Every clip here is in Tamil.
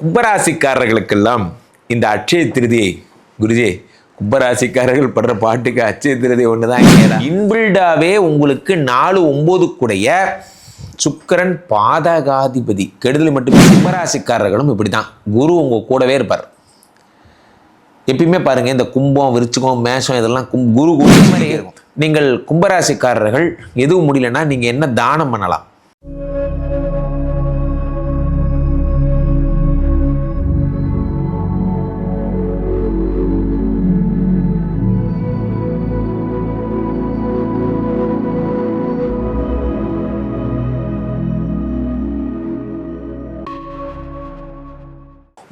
கும்பராசிக்காரர்களுக்கெல்லாம் இந்த அட்சய திருதியை குருஜி கும்பராசிக்காரர்கள் படுற பாட்டுக்கு அட்சய திருதி ஒன்று தான் இன்பில்டாவே உங்களுக்கு நாலு ஒன்பதுக்குடைய சுக்கிரன் பாதகாதிபதி. கெடுதல் மட்டுமே கும்பராசிக்காரர்களும் இப்படி தான் குரு உங்கள் கூடவே இருப்பார். எப்பயுமே பாருங்க இந்த கும்பம் விருச்சிகம் மேஷம் இதெல்லாம் கும் குரு குரு மாதிரி இருக்கும். நீங்கள் கும்பராசிக்காரர்கள் எதுவும் முடியலன்னா நீங்கள் என்ன தானம் பண்ணலாம்?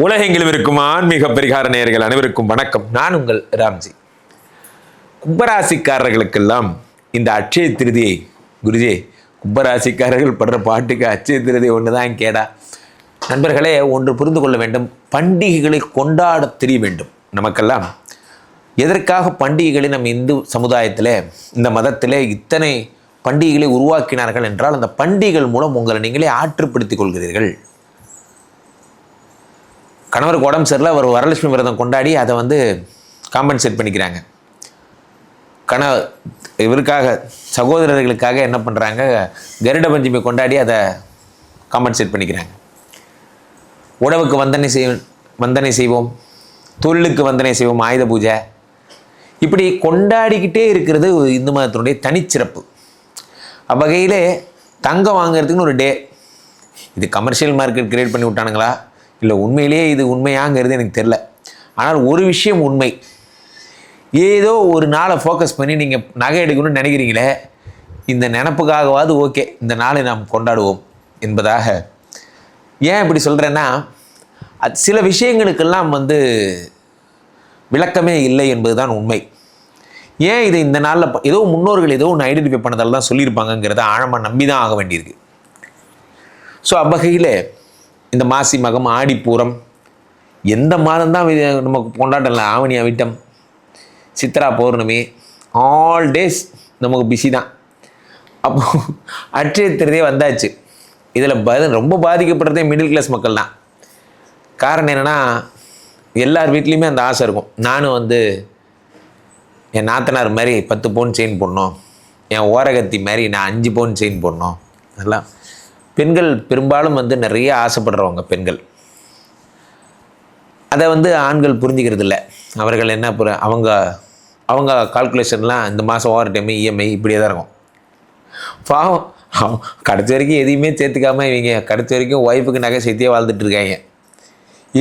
உலகெங்கிலும் இருக்கும் ஆன்மீக பரிகார நேயர்கள் அனைவருக்கும் வணக்கம். நான் உங்கள் ராம்ஜி. கும்பராசிக்காரர்களுக்கெல்லாம் இந்த அட்சய திருதியை குருஜி கும்பராசிக்காரர்கள் படுற பாட்டுக்கு அட்சய திருதி ஒன்று தான் கேடா. நண்பர்களே ஒன்று புரிந்து கொள்ள வேண்டும். பண்டிகைகளை கொண்டாட தெரிய வேண்டும். நமக்கெல்லாம் எதற்காக பண்டிகைகளை நம் இந்து சமுதாயத்தில் இந்த மதத்தில் இத்தனை பண்டிகைகளை உருவாக்கினார்கள் என்றால் அந்த பண்டிகைகள் மூலம் உங்களை நீங்களே ஆற்றுப்படுத்திக் கொள்கிறீர்கள். கணவருக்கு உடம்பு சரியில்லை அவர் வரலட்சுமி விரதம் கொண்டாடி அதை வந்து காம்பன்சேட் பண்ணிக்கிறாங்க. கண இவருக்காக சகோதரர்களுக்காக என்ன பண்ணுறாங்க கருட பஞ்சமி கொண்டாடி அதை காம்பன்சேட் பண்ணிக்கிறாங்க. உணவுக்கு வந்தனை செய் வந்தனை செய்வோம். தொழிலுக்கு வந்தனை செய்வோம் ஆயுத பூஜை. இப்படி கொண்டாடிக்கிட்டே இருக்கிறது இந்து மதத்தினுடைய தனிச்சிறப்பு. அவ்வகையிலே தங்கம் வாங்குறதுக்குன்னு ஒரு டே இது கமர்ஷியல் மார்க்கெட் கிரியேட் பண்ணி விட்டானுங்களா? இல்லை உண்மையிலேயே இது உண்மையாங்கிறது எனக்கு தெரில ஆனால் ஒரு விஷயம் உண்மை. ஏதோ ஒரு நாளை ஃபோக்கஸ் பண்ணி நீங்கள் நகை எடுக்கணும்னு நினைக்கிறீங்களே இந்த நினப்புக்காகவாது ஓகே இந்த நாளை நாம் கொண்டாடுவோம் என்பதாக. ஏன் இப்படி சொல்கிறேன்னா அது சில விஷயங்களுக்கெல்லாம் வந்து விளக்கமே இல்லை என்பதுதான் உண்மை. ஏன் இது இந்த நாளில் ஏதோ முன்னோர்கள் ஏதோ ஒன்று ஐடென்டிஃபை பண்ணதால தான் சொல்லியிருப்பாங்கங்கிறத ஆழமாக நம்பி தான் ஆக வேண்டியிருக்கு. ஸோ அவ்வகையில் இந்த மாசி மகம் ஆடிப்பூரம் எந்த மாதம் தான் நமக்கு கொண்டாடலாம் ஆவணி அவிட்டம் சித்ரா பௌர்ணமி ஆல் டேஸ் நமக்கு பிஸி தான். அப்போ அட்சய திருதே வந்தாச்சு. இதில் பதில் ரொம்ப பாதிக்கப்படுறதே மிடில் கிளாஸ் மக்கள் தான். காரணம் என்னென்னா எல்லார் வீட்லேயுமே அந்த ஆசை இருக்கும். நானும் வந்து என் நாத்தனார் மாதிரி பத்து பவுன் செயின் போடணும். என் ஓரகத்தி மாதிரி நான் அஞ்சு பவுன் செயின் போடணும். அதெல்லாம் பெண்கள் பெரும்பாலும் வந்து நிறைய ஆசைப்படுறவங்க பெண்கள். அதை வந்து ஆண்கள் புரிஞ்சுக்கிறது இல்லை அவர்கள் என்ன புற அவங்க அவங்க கால்குலேஷன்லாம் இந்த மாதம் ஓவர் டைம் இஎம்ஐ இப்படியே தான் இருக்கும். பாவம் கடைசி வரைக்கும் எதையுமே சேர்த்துக்காம இவங்க கடைசி வரைக்கும் ஒய்ஃபுக்கு நகை சேர்த்தியே வாழ்ந்துட்டு இருக்காங்க.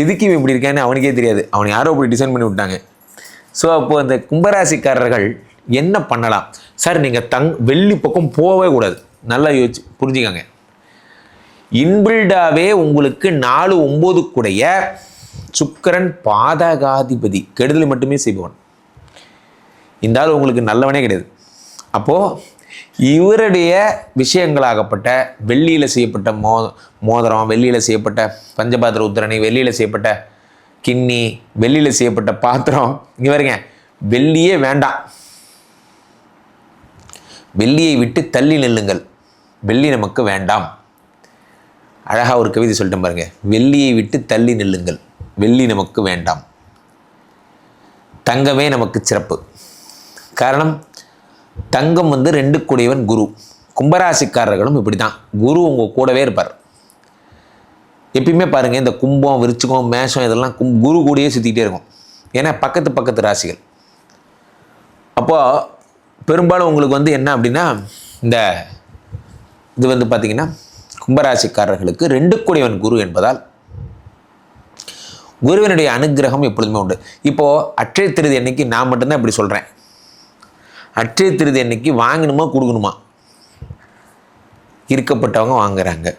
எதுக்கு இவன் இப்படி இருக்கான்னு அவனுக்கே தெரியாது. அவனை யாரோ இப்படி டிசைன் பண்ணி விட்டாங்க. ஸோ அப்போது அந்த கும்பராசிக்காரர்கள் என்ன பண்ணலாம்? சார் நீங்கள் தங் வெள்ளி பக்கம் போகவே கூடாது. நல்லா யோசிச்சு புரிஞ்சுக்காங்க. இன்பில்டாவே உங்களுக்கு நாலு ஒம்போதுக்குடைய சுக்கிரன் பாதகாதிபதி. கெடுதல் மட்டுமே செய்பவன். இந்த ஆள் உங்களுக்கு நல்லவனே கிடையாது. அப்போது இவருடைய விஷயங்களாகப்பட்ட வெள்ளியில் செய்யப்பட்ட மோ மோதிரம் வெள்ளியில் செய்யப்பட்ட பஞ்சபாத்திர உத்திரணி வெள்ளியில் செய்யப்பட்ட கிண்ணி வெள்ளியில் செய்யப்பட்ட பாத்திரம் இங்கே வருங்க வெள்ளியே வேண்டாம். வெள்ளியை விட்டு தள்ளி நில்லுங்கள். வெள்ளி நமக்கு வேண்டாம். அழகாக ஒரு கவிதை சொல்லிட்டேன் பாருங்க. வெள்ளியை விட்டு தள்ளி நில்லுங்கள். வெள்ளி நமக்கு வேண்டாம். தங்கமே நமக்கு சிறப்பு. காரணம் தங்கம் வந்து ரெண்டு கூடியவன் குரு. கும்பராசிக்காரர்களும் இப்படி தான் குரு உங்கள் கூடவே இருப்பார். எப்பயுமே பாருங்கள் இந்த கும்பம் விருச்சிகம் மேஷம் இதெல்லாம் கும் குரு கூடயே சுற்றிக்கிட்டே இருக்கும். ஏன்னா பக்கத்து பக்கத்து ராசிகள். அப்போது பெரும்பாலும் உங்களுக்கு வந்து என்ன அப்படின்னா இந்த இது வந்து பார்த்திங்கன்னா கும்பராசிக்காரர்களுக்கு ரெண்டு கூடியவன் குரு என்பதால் குருவினுடைய அனுக்கிரகம் எப்பொழுதுமே உண்டு. இப்போது அட்சய திருதி அன்னைக்கு நான் மட்டும்தான் இப்படி சொல்கிறேன் அட்சய திருதி அன்னைக்கு வாங்கணுமா கொடுக்கணுமா? இருக்கப்பட்டவங்க வாங்குறாங்க.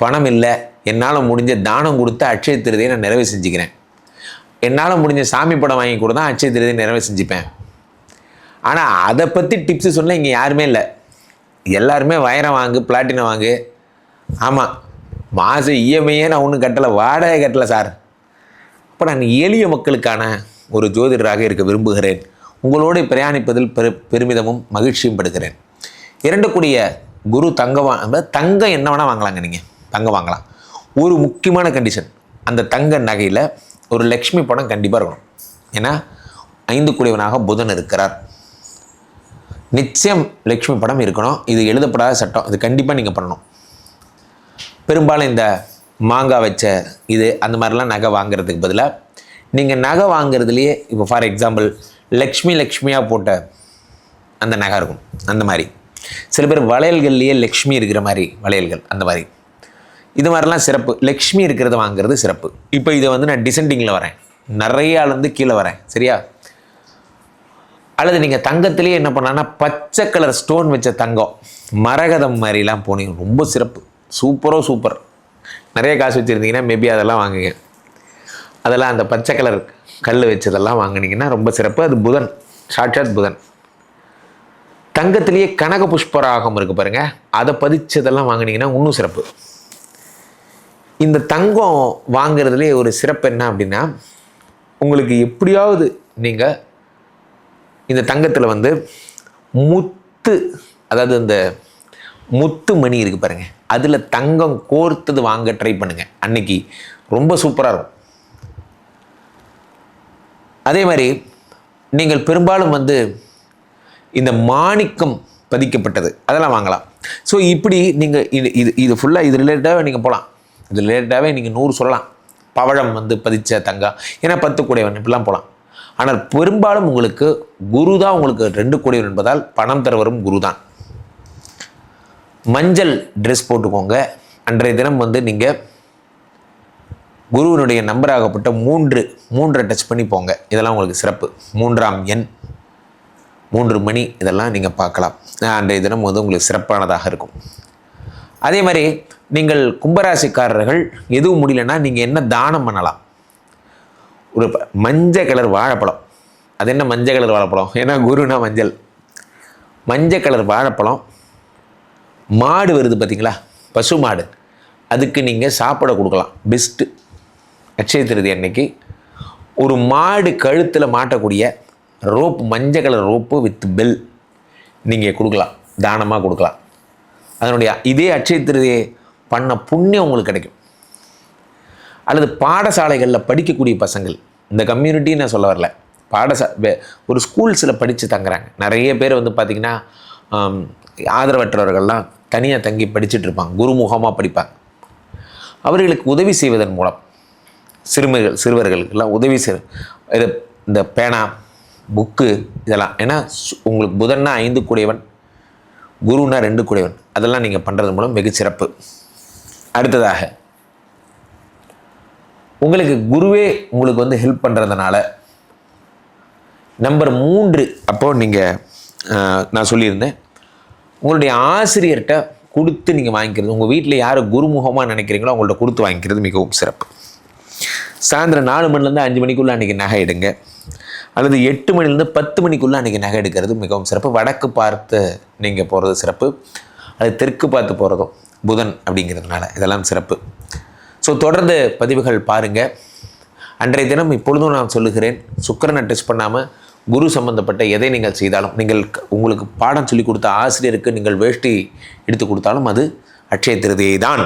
பணம் இல்லை என்னால் முடிஞ்ச தானம் கொடுத்து அட்சய திருதியை நான் நிறைவு செஞ்சுக்கிறேன். என்னால் முடிஞ்ச சாமி படம் வாங்கி கூட தான் அட்சய திருதியை நிறைவு செஞ்சுப்பேன். ஆனால் அதை பற்றி டிப்ஸு சொன்னால் இங்கே யாருமே இல்லை. எல்லாருமே வைரம் வாங்கு பிளாட்டினம் வாங்கு ஆமாம் மாதம் இஎம்ஐயே நான் ஒன்றும் கட்டலை வாடகை கட்டலை சார். அப்போ நான் எளிய மக்களுக்கான ஒரு ஜோதிடராக இருக்க விரும்புகிறேன். உங்களோடு பிரயாணிப்பதில் பெரு பெருமிதமும் மகிழ்ச்சியும் படுகிறேன். இரண்டு கூடிய குரு தங்கம் தங்கம் என்ன வேணால் வாங்கலாங்க நீங்கள் தங்கம் வாங்கலாம். ஒரு முக்கியமான கண்டிஷன் அந்த தங்க நகையில் ஒரு லக்ஷ்மி படம் கண்டிப்பாக இருக்கணும். ஏன்னா ஐந்து கூடியவனாக புதன் இருக்கிறார். நிச்சயம் லக்ஷ்மி படம் இருக்கணும். இது எழுதப்படாத சட்டம். இது கண்டிப்பாக நீங்கள் பண்ணணும். பெரும்பாலும் இந்த மாங்காய் வச்ச இது அந்த மாதிரிலாம் நகை வாங்குறதுக்கு பதிலாக நீங்கள் நகை வாங்குறதுலேயே இப்போ ஃபார் எக்ஸாம்பிள் லக்ஷ்மி லக்ஷ்மியாக போட்ட அந்த நகை இருக்கும் அந்த மாதிரி. சில பேர் வளையல்கள்லேயே லக்ஷ்மி இருக்கிற மாதிரி வளையல்கள் அந்த மாதிரி. இது மாதிரிலாம் சிறப்பு. லக்ஷ்மி இருக்கிறத வாங்குறது சிறப்பு. இப்போ இதை வந்து நான் டிசெண்டிங்கில் வரேன். நிறைய கீழே வரேன். சரியா? அல்லது நீங்கள் தங்கத்திலேயே என்ன பண்ணலான்னா பச்சை கலர் ஸ்டோன் வச்ச தங்கம் மரகதம் மாதிரிலாம் போனீங்க ரொம்ப சிறப்பு. சூப்பரோ சூப்பர். நிறைய காசு வச்சுருந்தீங்கன்னா மேபி அதெல்லாம் வாங்குங்க. அதெல்லாம் அந்த பச்சை கலர் கல் வச்சதெல்லாம் வாங்குனீங்கன்னா ரொம்ப சிறப்பு. அது புதன் சாட்சாத் புதன். தங்கத்திலேயே கனக புஷ்பராகம் இருக்குது பாருங்கள் அதை பதிச்சதெல்லாம் வாங்குனீங்கன்னா இன்னும் சிறப்பு. இந்த தங்கம் வாங்குறதுலேயே ஒரு சிறப்பு என்ன அப்படின்னா உங்களுக்கு எப்படியாவது நீங்கள் இந்த தங்கத்தில் வந்து முத்து அதாவது இந்த முத்து மணி இருக்குது பாருங்கள் அதில் தங்கம் கோர்த்தது வாங்க ட்ரை பண்ணுங்கள் அன்னைக்கு ரொம்ப சூப்பராக இருக்கும். அதே மாதிரி நீங்கள் பெரும்பாலும் வந்து இந்த மாணிக்கம் பதிக்கப்பட்டது. அதெல்லாம் வாங்கலாம். ஸோ இப்படி நீங்கள் இது இது இது ஃபுல்லாக இது ரிலேட்டடாகவே நீங்கள் போகலாம் இது ரிலேட்டடாகவே நீங்கள் நூறு சொல்லலாம். பவழம் வந்து பதிச்ச தங்கம் ஏன்னா பத்து கூடையவன் இப்படிலாம் போகலாம் ஆனால் பெரும்பாலும் உங்களுக்கு குரு தான் உங்களுக்கு ரெண்டு கூடையவன் என்பதால் பணம் தருவரும் குரு தான். மஞ்சள் ட்ரெஸ் போட்டுக்கோங்க. அன்றைய தினம் வந்து நீங்கள் குருவினுடைய நம்பராகப்பட்ட மூன்று மூன்றை டச் பண்ணி போங்க. இதெல்லாம் உங்களுக்கு சிறப்பு. மூன்றாம் எண் மூன்று மணி இதெல்லாம் நீங்கள் பார்க்கலாம். அன்றைய தினம் வந்து உங்களுக்கு சிறப்பானதாக இருக்கும். அதே மாதிரி நீங்கள் கும்பராசிக்காரர்கள் எதுவும் முடியலன்னா நீங்கள் என்ன தானம் பண்ணலாம்? ஒரு மஞ்சள் கலர் வாழைப்பழம். அது என்ன மஞ்சள் கலர் வாழைப்பழம்? ஏன்னா குருனா மஞ்சள். மஞ்சள் கலர் வாழைப்பழம் மாடு வருது பார்த்தீங்களா? பசு மாடு. அதுக்கு நீங்கள் சாப்பிட கொடுக்கலாம். பெஸ்ட்டு அக்ஷய திருதி அன்னைக்கு. ஒரு மாடு கழுத்தில் மாட்டக்கூடிய ரோப் மஞ்சள் கலர் ரோப்பு வித் பெல் நீங்கள் கொடுக்கலாம். தானமாக கொடுக்கலாம். அதனுடைய இதே அக்ஷய திருதியை பண்ண புண்ணியம் உங்களுக்கு கிடைக்கும். அல்லது பாடசாலைகளில் படிக்கக்கூடிய பசங்கள் இந்த கம்யூனிட்டி நான் சொல்ல வரல. பாடசா ஒரு ஸ்கூல்ஸில் படித்து தங்குறாங்க. நிறைய பேர் வந்து பார்த்திங்கன்னா ஆதரவற்றவர்கள்லாம் தனியாக தங்கி படிச்சுட்டு இருப்பாங்க குருமுகமாக படிப்பாங்க. அவர்களுக்கு உதவி செய்வதன் மூலம் சிறுமிகள் சிறுவர்களுக்கெல்லாம் உதவி செய் இது இந்த பேனா புக்கு இதெல்லாம். ஏன்னா சு- உங்களுக்கு புதன்னா ஐந்து கூடியவன் குருன்னா ரெண்டு கூடியவன். அதெல்லாம் நீங்கள் பண்ணுறது மூலம் வெகு சிறப்பு. அடுத்ததாக உங்களுக்கு குருவே உங்களுக்கு வந்து ஹெல்ப் பண்ணுறதுனால நம்பர் மூன்று அப்போது நீங்கள் நான் சொல்லியிருந்தேன். உங்களுடைய ஆசிரியர்கிட்ட கொடுத்து நீங்கள் வாங்கிக்கிறது உங்கள் வீட்டில் யார் குருமுகமாக நினைக்கிறீங்களோ அவங்கள்ட்ட கொடுத்து வாங்கிக்கிறது மிகவும் சிறப்பு. சாயந்தரம் நாலு மணிலேருந்து அஞ்சு மணிக்குள்ளே அன்றைக்கி நகை எடுங்க. அல்லது எட்டு மணிலேருந்து பத்து மணிக்குள்ளே அன்றைக்கி நகை எடுக்கிறது மிகவும் சிறப்பு. வடக்கு பார்த்து நீங்கள் போகிறது சிறப்பு. அது தெற்கு பார்த்து போகிறதும் புதன் அப்படிங்கிறதுனால இதெல்லாம் சிறப்பு. ஸோ தொடர்ந்து பதிவுகள் பாருங்கள் அன்றைய தினம் இப்பொழுதும் நான் சொல்லுகிறேன். சுக்கரனை டெஸ்ட் பண்ணாமல் குரு சம்பந்தப்பட்ட எதை நீங்கள் செய்தாலும் நீங்கள் உங்களுக்கு பாடம் சொல்லி கொடுத்த ஆசிரியருக்கு நீங்கள் வேஷ்டி எடுத்து கொடுத்தாலும் அது அட்சய திருதியை தான்.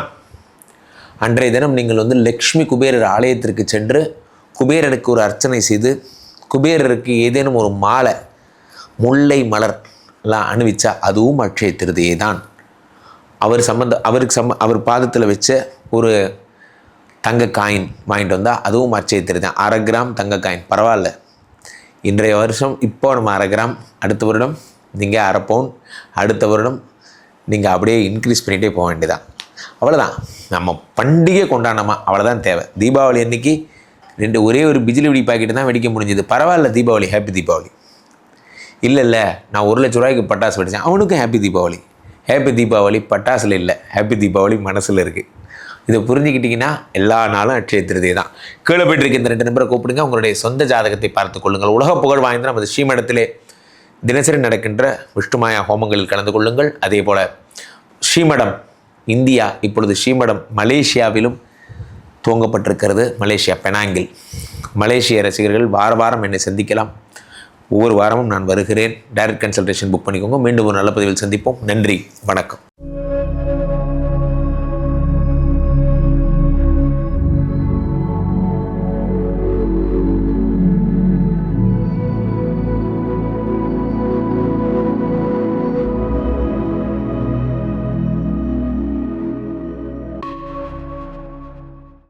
அன்றைய தினம் நீங்கள் வந்து லக்ஷ்மி குபேரர் ஆலயத்திற்கு சென்று குபேரருக்கு ஒரு அர்ச்சனை செய்து குபேரருக்கு ஏதேனும் ஒரு மாலை முல்லை மலர் எல்லாம் அணிவிச்சா அதுவும் அட்சய திருதியை தான். அவர் சம்பந்த அவருக்கு சம்ப அவர் பாதத்தில் வச்ச ஒரு தங்க காயின் வாங்கிட்டு வந்தால் அதுவும் அட்சய திருதான் அரை கிராம் தங்க காயின் பரவாயில்ல. இன்றைய வருஷம் இப்போ நம்ம அரை கிராம் அடுத்த வருடம் நீங்கள் அரை பவுன் அடுத்த வருடம் நீங்கள் அப்படியே இன்க்ரீஸ் பண்ணிகிட்டே போக வேண்டியதான் அவ்வளோதான் நம்ம பண்டிகை கொண்டாடணுமா? அவ்வளோதான் தேவை. தீபாவளி அன்னைக்கு ரெண்டு ஒரே ஒரு பிஜிலி வெடி பாக்கெட்டு தான் வெடிக்க முடிஞ்சது. பரவாயில்ல தீபாவளி ஹாப்பி தீபாவளி. இல்லை இல்லை நான் ஒரு லட்ச ரூபாய்க்கு பட்டாசு வெடித்தேன் அவனுக்கும் ஹாப்பி தீபாவளி. ஹாப்பி தீபாவளி பட்டாசில் இல்லை. ஹாப்பி தீபாவளி மனசில் இருக்குது இதை புரிஞ்சுக்கிட்டிங்கன்னா எல்லா நாளும் அட்சய திருதி தான். கீழே போயிட்டு இந்த ரெண்டு நம்பரை கூப்பிடுங்க. உங்களுடைய சொந்த ஜாதகத்தை பார்த்து கொள்ளுங்கள். உலக புகழ் வாய்ந்த நமது ஸ்ரீமடத்திலே தினசரி நடக்கின்ற விஷ்ணுமாயா ஹோமங்களில் கலந்து கொள்ளுங்கள். அதே போல் ஸ்ரீமடம் இந்தியா இப்பொழுது ஸ்ரீமடம் மலேசியாவிலும் துவங்கப்பட்டிருக்கிறது. மலேசியா பெனாங்கில். மலேசிய ரசிகர்கள் வார வாரம் என்னை சந்திக்கலாம். ஒவ்வொரு வாரமும் நான் வருகிறேன். டைரக்ட் கன்சல்டேஷன் புக் பண்ணிக்கோங்க. மீண்டும் ஒரு நல்ல பதிவில் சந்திப்போம். நன்றி. வணக்கம்.